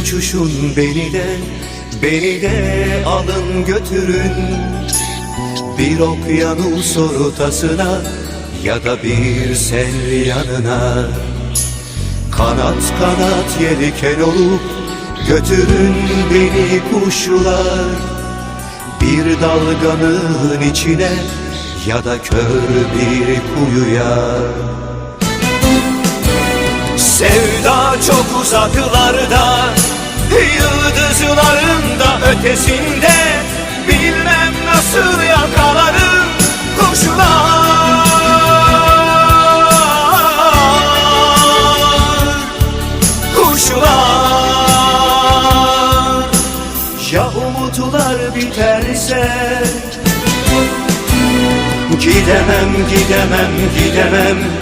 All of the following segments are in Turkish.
uçuşun beni de Beni de alın götürün. Bir okyanus ortasına Ya da bir sel yanına. Kanat kanat yelken olup Götürün beni kuşlar. Bir dalganın içine Ya da kör bir kuyuya Sevda çok uzaklarda Yıldızların da ötesinde. Bilmem nasıl yakalarım kuşlar. Kuşlar. Ya umutlar biterse? Gidemem, gidemem, gidemem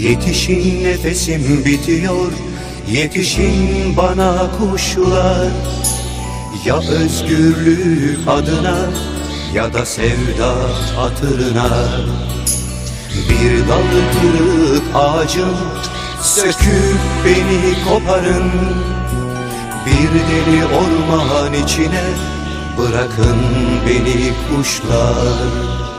Yetişin nefesim bitiyor. Yetişin bana kuşlar Ya özgürlük adına Ya da sevda hatırına. Bir dal kırık ağacım Söküp beni koparın. Bir deli orman içine Bırakın beni kuşlar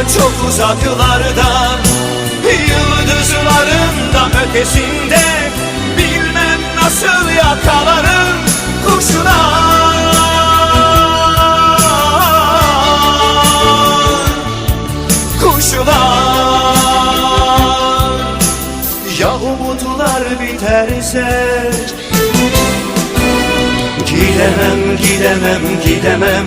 çok uzaklarda Yıldızların da ötesinde Bilmem nasıl yakalarım kuşlar Kuşlar Ya umutlar biterse Gidemem, gidemem, gidemem